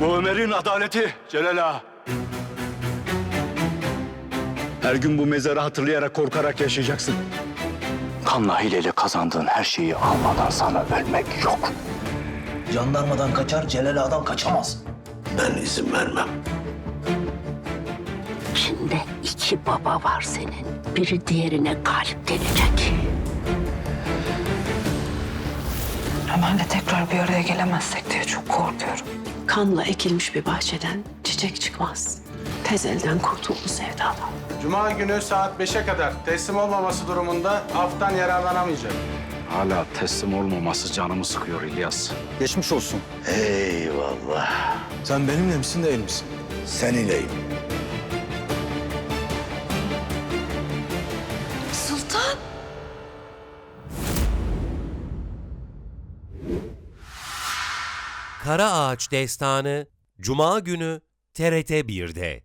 Bu Ömer'in adaleti Celal Ağa. Her gün bu mezarı hatırlayarak korkarak yaşayacaksın. Kanla hileyle kazandığın her şeyi almadan sana ölmek yok. Jandarmadan kaçar, Celal Ağa'dan kaçamaz. Ben izin vermem. İçinde iki baba var senin. Biri diğerine galip gelecek. Ömer'le tekrar bir araya gelemezsek diye çok korkuyorum. Kanla ekilmiş bir bahçeden çiçek çıkmaz. Tez elden kurtuldu sevdadan. Cuma günü saat 5'e kadar teslim olmaması durumunda aftan yararlanamayacak. Hala teslim olmaması canımı sıkıyor İlyas. Geçmiş olsun. Eyvallah. Sen benimle misin değil misin? Seninleyim. Sultan! Kara Ağaç Destanı Cuma günü TRT 1'de.